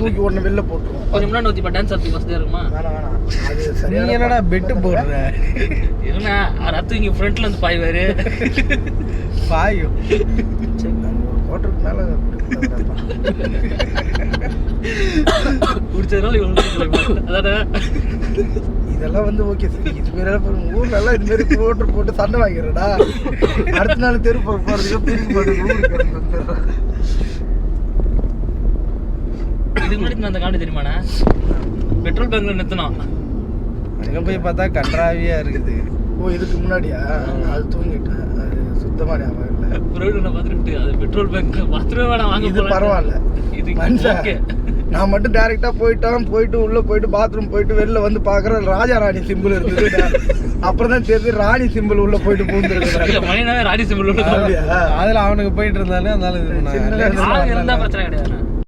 தூக்கி உடனே வெளில போட்டுருவோம். கொஞ்சம் முன்னாடி நோத்தி டான்ஸ் ஆடுறதுக்கு வசதியா இருக்குமா நீ என்னடா பெட்டு. போடுற? இல்லைண்ணா ரத்து இங்க ஃப்ரண்ட்ல இருந்து பாய்வாரு? பாயும் சரி, கோட்டருக்கு மேல. குடிச்சதுனால இதெல்லாம் வந்து ஓகே சரி. இது பாருங்க, ஊர்ல எல்லாம் இது மாதிரி போட்டு சண்டை வாங்கிறடா அடுத்த நாள் தெரு போறதுக்கு வந்துடுறேன். இதுக்கு முன்னாடி அந்த காண்டு தெரியுமாண்ணா? பெட்ரோல் பங்க்ல நிறுத்தினோம். அங்க போய் பார்த்தா கன்றாவியா இருக்குது. ஓ இதுக்கு முன்னாடியா? அது தூங்கிட்டேன். அது சுத்தமா ஞாபகம் இல்லை. புரோடு பார்த்துட்டு அது பெட்ரோல் பங்க் பாத்ரூம் வேணாம் வாங்க இது. பரவாயில்ல. இது ஓகே. நான் மட்டும் டைரக்டா போயிட்டோம். போயிட்டு உள்ள போயிட்டு பாத்ரூம் போயிட்டு வெளில வந்து பாக்குறேன் ராஜா ராணி சிம்பிள் இருக்குது அப்புறம் தான் தெரிஞ்சு ராணி சிம்பிள் உள்ள போயிட்டு பூந்துருக்கு ராடி சிம்பிள் அப்படியா? அதுல அவனுக்கு போயிட்டு இருந்தாலே அதனால இது பண்ணாங்க. சின்ன Ladies ஆள் இருந்தா வரல. பிரச்சனை கிடையாது